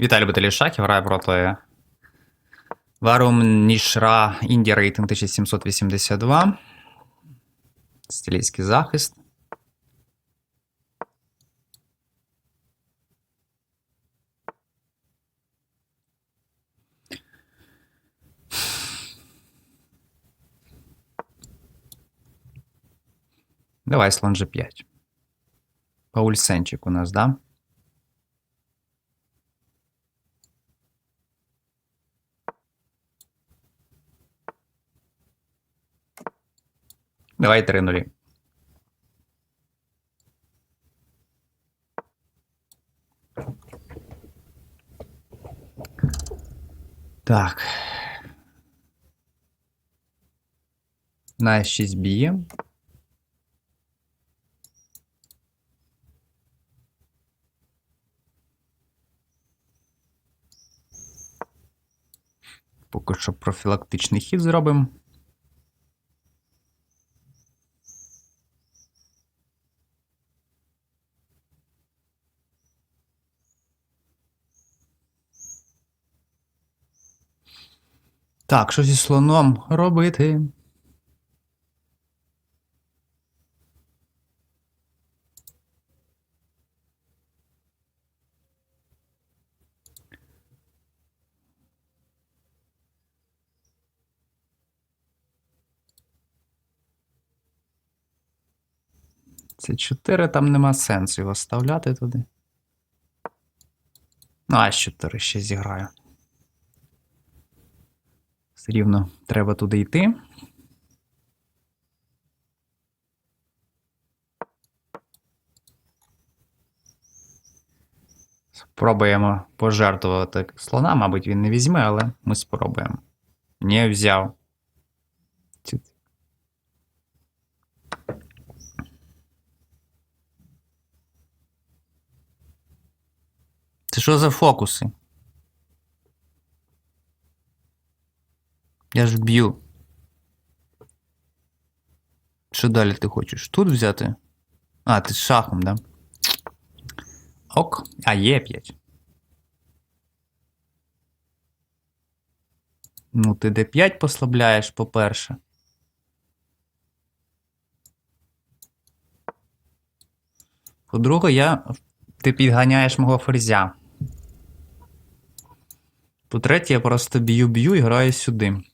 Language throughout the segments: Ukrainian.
Віталій Баталій Шахів грає проти Варум Нішра Індія рейтинг 1782. Стилійський захист. Давай слон G5. Паульсенчик у нас, да? Давай 3 нулі. Так. На 6 б'є. Поки що профілактичний хід зробимо. Так, що зі слоном робити? Це 4, там нема сенсу його вставляти туди. Ну, а 4 ще зіграю. Все рівно треба туди йти. Спробуємо пожертвувати слона, мабуть, він не візьме, але ми спробуємо. Не взяв. Це що за фокуси? Я ж б'ю. Що далі ти хочеш? Тут взяти? А, ти з шахом, да? Ок. А, є 5. Ну, ти d5 послабляєш, по-перше. По-друге, я... ти підганяєш мого ферзя. По-третє, я просто б'ю-б'ю і граю сюди.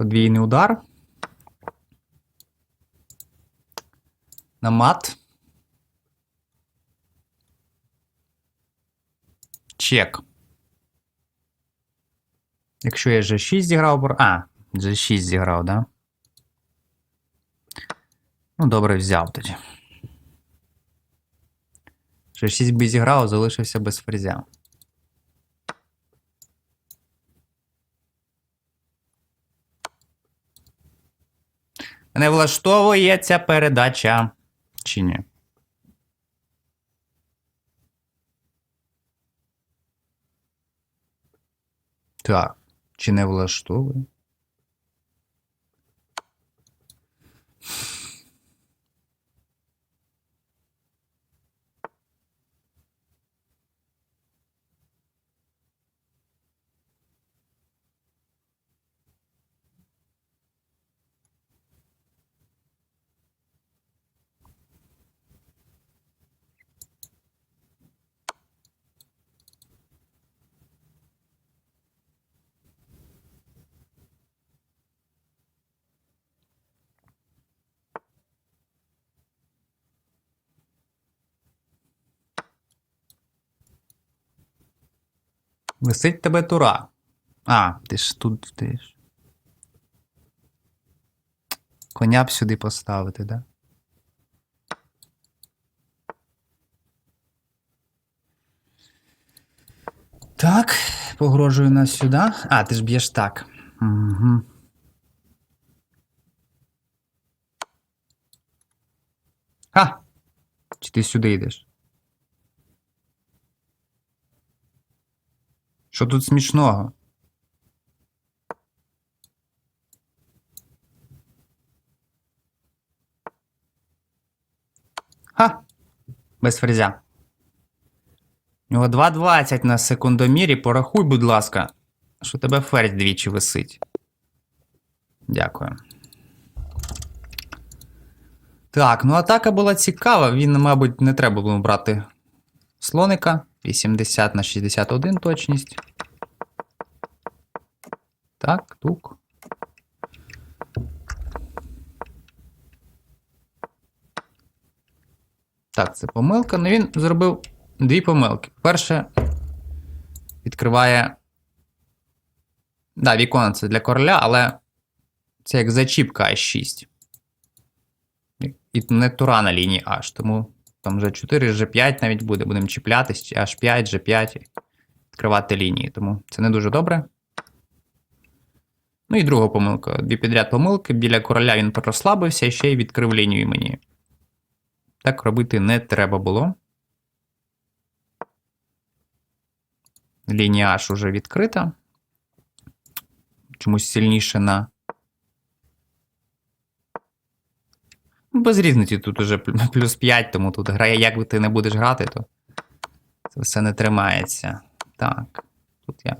Подвійний удар. На мат. Чек. Якщо я G6 зіграв, а, G6 зіграв, да? Ну, добре, взяв тоді. G6 би зіграв, залишився без ферзя. Не влаштовує ця передача. Чи ні? Так. Чи не влаштовує? Висить тебе тура. А, ти ж тут ти ж. Коня б сюди поставити, да? Так, погрожую нас сюди. А, ти ж б'єш так. Угу. Ха! Чи ти сюди йдеш? Що тут смішного? Ха! Без фрезя. У нього 2.20 на секундомірі. Порахуй, будь ласка, що тебе ферзь двічі висить. Дякую. Так, ну атака була цікава. Він, мабуть, не треба було брати слоника. 80 на 61 точність. Так, тук. Так, це помилка. Ну він зробив дві помилки. Перше, відкриває. Да, вікно це для короля, але це як зачіпка А6. І не тура на лінії H, тому там G4, G5 навіть буде. Будемо чіплятись, H5, G5, відкривати лінії. Тому це не дуже добре. Ну і друга помилка. Дві підряд помилки. Біля короля він розслабився і ще й відкрив лінію мені. Так робити не треба було. Лінія H уже відкрита. Чомусь сильніше на. Без різниці тут уже плюс 5, тому тут грає, як ти не будеш грати, то це все не тримається. Так. Тут я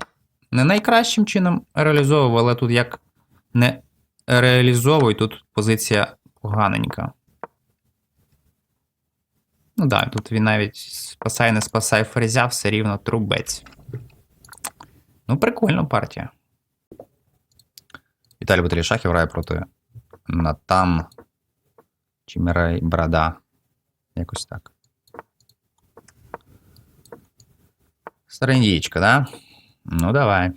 не найкращим чином реалізовував, але тут як не реалізовую, тут позиція поганенька. Ну так, тут він навіть спасає, не спасає фрезя, все рівно трубець. Ну, прикольна партія. Віталій Баталій Шахів грає проти Натан Чімерей Брада. Якось так. Старендічка, да? Ну, давай.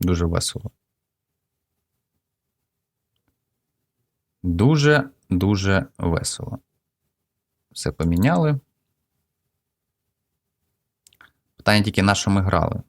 Дуже весело. Дуже дуже весело. Все поміняли. Питання тільки на що ми грали.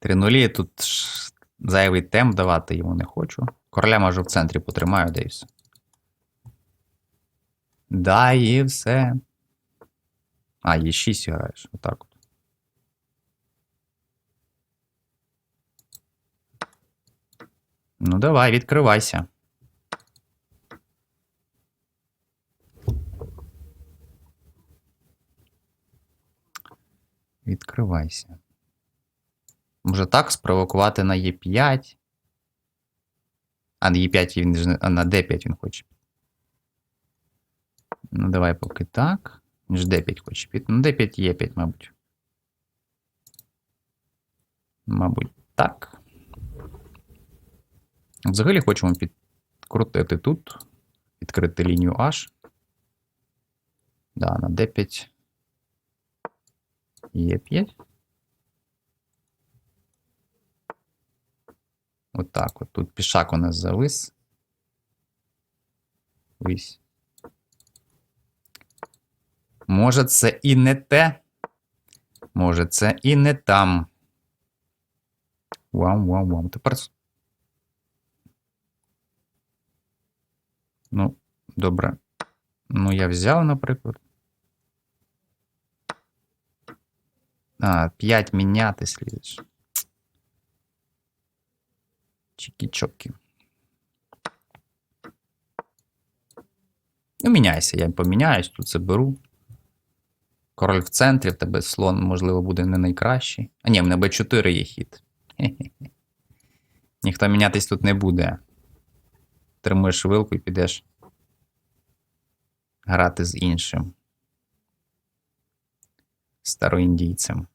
3-0 тут зайвий темп давати йому не хочу. Короля можу в центрі потримаю, да і. Да, і все. А, є 6 граєш. Отак от. Ну, давай, відкривайся. Відкривайся. Може так спровокувати на Е5. А на Е5 він а на D5 він хоче. Ну, давай поки так. Він ж D5 хоче піти. Ну, D5 Е5, мабуть. Мабуть, так. Взагалі хочемо підкрутити тут, відкрити лінію H. Да, на D5 Е5. Отак от. Тут пішак у нас завис. Вись. Може, це і не те. Може, це і не там. Вау, вау, вау. Тепер. Ну, добре. Ну, я взяв, наприклад. А, 5 міняти слідиш. Чікі-чокі. Ну, міняйся, я поміняюсь, тут заберу. Король в центрі, в тебе слон, можливо, буде не найкращий. А ні, в мене Б4 є хід. Ніхто мінятись тут не буде. Тримуєш вилку і підеш грати з іншим. Староіндійцем.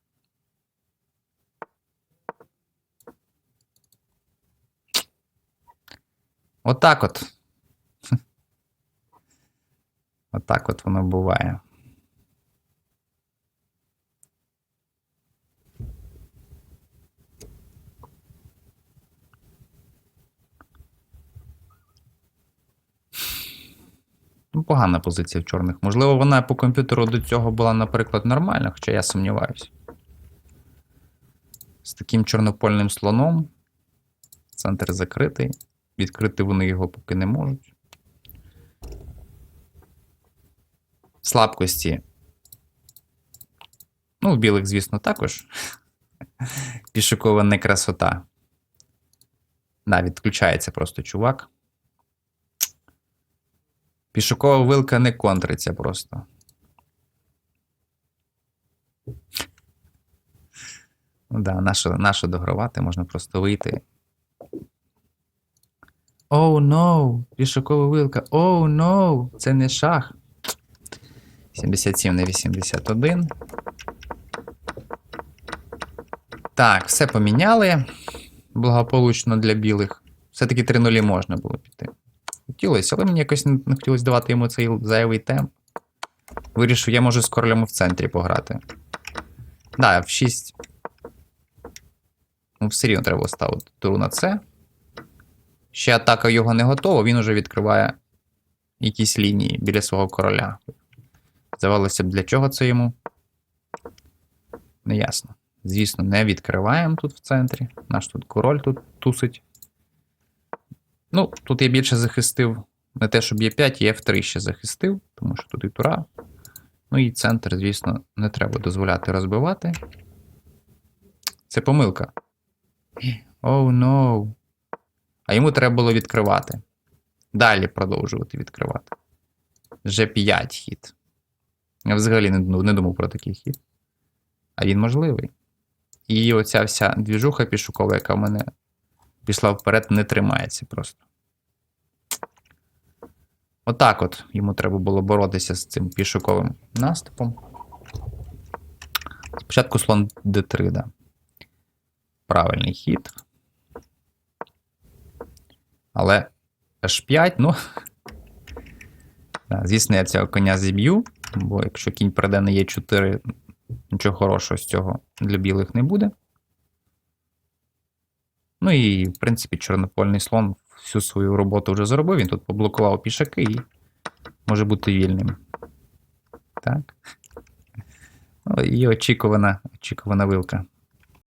Отак от. Отак от воно буває. Ну, погана позиція в чорних. Можливо, вона по комп'ютеру до цього була, наприклад, нормальна, хоча я сумніваюся. З таким чорнопольним слоном. Центр закритий. Відкрити вони його поки не можуть. Слабкості. Ну, у білих, звісно, також. Пішукова не красота. Да, відключається просто чувак. Пішукова вилка не контриться просто. Ну да, нащо догравати, можна просто вийти. Оу, oh, no! Пішукова вилка. Оу, oh, no! Це не шах. 77 на 81. Так, все поміняли. Благополучно для білих. Все-таки 3-0 можна було піти. Хотілося, але мені якось не хотілося давати йому цей зайвий темп. Вирішив, я можу з королем в центрі пограти. Да, в 6. Ну, все рівно треба ставити туру на це. Ще атака його не готова, він уже відкриває якісь лінії біля свого короля. Здавалося б, для чого це йому? Неясно. Звісно, не відкриваємо тут в центрі. Наш тут король тут тусить. Ну, тут я більше захистив не те, щоб Є5, і F3 ще захистив, тому що тут і тура. Ну і центр, звісно, не треба дозволяти розбивати. Це помилка. Оу, oh, no. А йому треба було відкривати. Далі продовжувати відкривати. G5 хід. Я взагалі не, не думав про такий хід. А він можливий. І оця вся двіжуха пішукова, яка в мене пішла вперед, не тримається просто. Отак от йому треба було боротися з цим пішуковим наступом. Спочатку слон d3, да. Правильний хід. Але h5, ну. Звісно, я цього коня зіб'ю, бо якщо кінь перейде на Е4, нічого хорошого з цього для білих не буде. Ну і, в принципі, чорнопольний слон всю свою роботу вже зробив. Він тут поблокував пішаки і може бути вільним. Так. Ну, і очікувана, очікувана вилка.